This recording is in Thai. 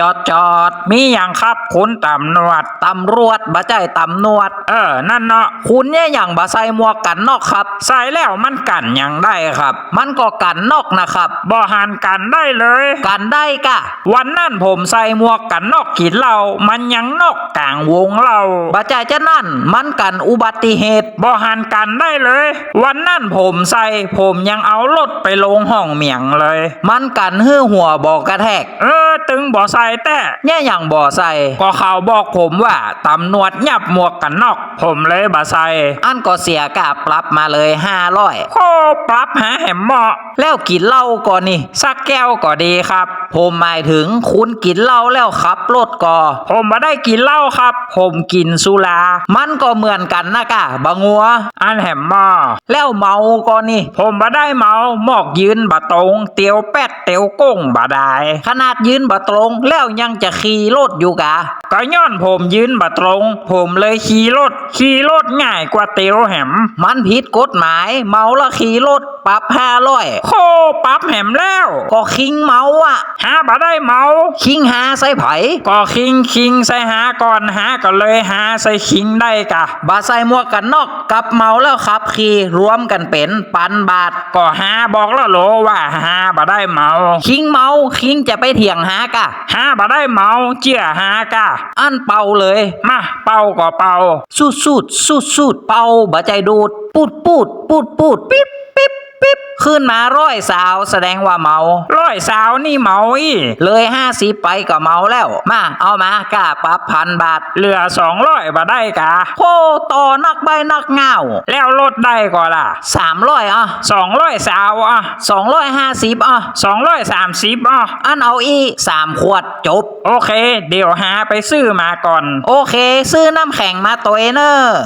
จอดจอดมีอย่างครับ คุณตำรวจตำรวจบ่ใจตำรวจ เออ นั่นเนาะคุณเนี่ยอย่างบ่ใส่หมวกกันนอกครับ ใส่แล้วมันกันอย่างได้ครับ มันก็กันนอกนะครับบ่หันกันได้เลย กันได้กะ วันนั้นผมใส่หมวกกันนอกกินเหล้ามันยังนอกกลางวงเราบ่ใจจะนั่น มันกันอุบัติเหตุบ่หันกันได้เลย วันนั้นผมใส่ผมยังเอารถไปลงห้องเหมียงเลย มันกันฮื้อหัวบอกกระแทก เออ ตึงบ่ใส่แต่เนี่ยอย่างบ่ใส่ก็เขาบอกผมว่าตำรวจยับหมวกกันนอก ผมเลยบ่ใส่อันก็เสียกาปรับมาเลยห้าร้อยโคปรับหาแหมเหมาะ แล้วกินเหล้าก่อนนี่สักแก้วก็ดีครับ ผมหมายถึงคุณกินเหล้าแล้วขับรถก่อ ผมม่ได้กินเหล้าครับ ผมกินสุรา มันก็เหมือนกันนะกะบะงัว อันแหมมอแล้วเมาก่อนี่ ผมบ่ได้เมาหมอกยืนบะตรง เตียวแป๊ดเตียวก้งบ่ได้ขนาดยืนบะตรง แล้วยังจะขี่รถอยู่กะก็ย้อนผมยืนบะตรง ผมเลยขี่รถขี่รถง่ายกว่าเตียวแหม มันผิดกฎหมาย เมาแล้วขี่รถปรับห้าร้อยโคปรับแหมแล้ว ก็คิงเมาอะหาบ่ได้เมา คิงหาใส่ไผก็คิงคิงใส่หาก่อนหาก็เลยหาใส่คิงได้กะบาใส่หมวกกันนอกกับเมาแล้วครับขี่รวมกันเป็นปันบาทก็หาบอกแล้วโหลว่าหาบ่ได้เมา คิงเมาคิงจะไปเถียงหากะหาบ่ได้เมาเจียหากะอันเป่าเลยมาเป่าก็เป่าสูดสูดสูดสูดเป่าบ่ใจดูด ปูดปูดปูดปูดปิ๊บปิ๊บปิ๊บ ขึ้นมาร้อยสาวแสดงว่าเมาร้อยสาวนี่เมาอีเลยห้าสิบไปก็เมาแล้ว มาเอามากล้าปรับพันบาท เหลือสองร้อยบาได้กะโคต่อนักใบนักเงาแล้วลดได้ก็ล่ะสามร้อยอะสองร้อยสาวอะสองร้อยห้าสิบอะสองร้อยสามสิบอะอันเอาอีสามขวดจบ โอเค เดี๋ยวหาไปซื้อมาก่อน โอเค ซื้อน้ำแข็งมาตัวเนอร์